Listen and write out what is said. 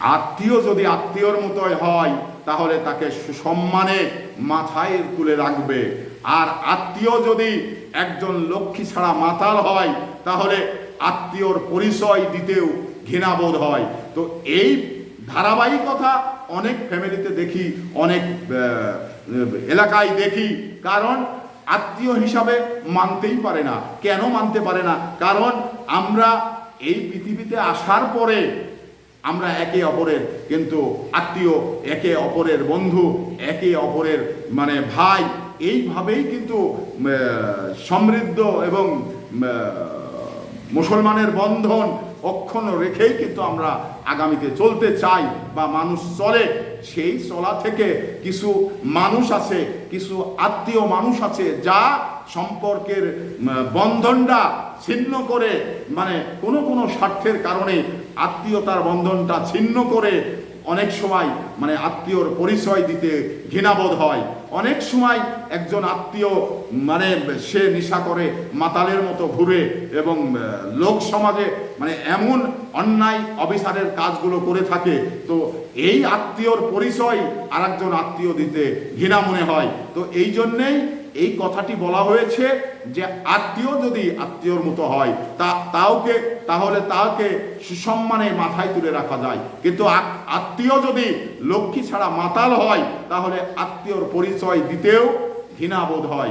আত্মীয় যদি আত্মীয়র মতোই হয়, তাহলে তাকে সুসম্মানে মাথায় তুলে রাখবে। আর আত্মীয় যদি একজন লক্ষ্মী ছাড়া মাতাল হয়, তাহলে আত্মীয়র পরিচয় দিতেও ঘৃণাবোধ হয়। তো এই ধারাবাহিকতা অনেক ফ্যামিলিতে দেখি, অনেক এলাকায় দেখি। কারণ আত্মীয় হিসাবে মানতেই পারে না। কেন মানতে পারে না? কারণ আমরা এই পৃথিবীতে আসার পরে আমরা একে অপরের কিন্তু আত্মীয়, একে অপরের বন্ধু, একে অপরের মানে ভাই, এইভাবেই কিন্তু সমৃদ্ধ এবং মুসলমানের বন্ধন অক্ষুণ্ণ রেখেই কিন্তু আমরা আগামীতে চলতে চাই বা মানুষ চলে। সেই চলা থেকে কিছু মানুষ আছে, কিছু আত্মীয় মানুষ আছে যা সম্পর্কের বন্ধনটা ছিন্ন করে মানে কোনো কোনো স্বার্থের কারণে আত্মীয়তার বন্ধনটা ছিন্ন করে অনেক সময় মানে আত্মীয়র পরিচয় দিতে ঘৃণাবোধ হয়। অনেক সময় একজন আত্মীয় মানে সে নেশা করে মাতালের মতো ঘুরে এবং লোক সমাজে মানে এমন অন্যায় অবিচারের কাজগুলো করে থাকে, তো এই আত্মীয়র পরিচয় আর একজন আত্মীয় দিতে ঘৃণা মনে হয়। তো এই জন্যেই এই কথাটি বলা হয়েছে যে আত্মীয় যদি আত্মীয়র মতো হয়, তা তাওকে, তাহলে তাকে সুসম্মানে মাথায় তুলে রাখা যায়। কিন্তু আত্মীয় যদি লক্ষ্মী ছাড়া মাতাল হয়, তাহলে আত্মীয়র পরিচয় দিতেও ঘৃণাবোধ হয়।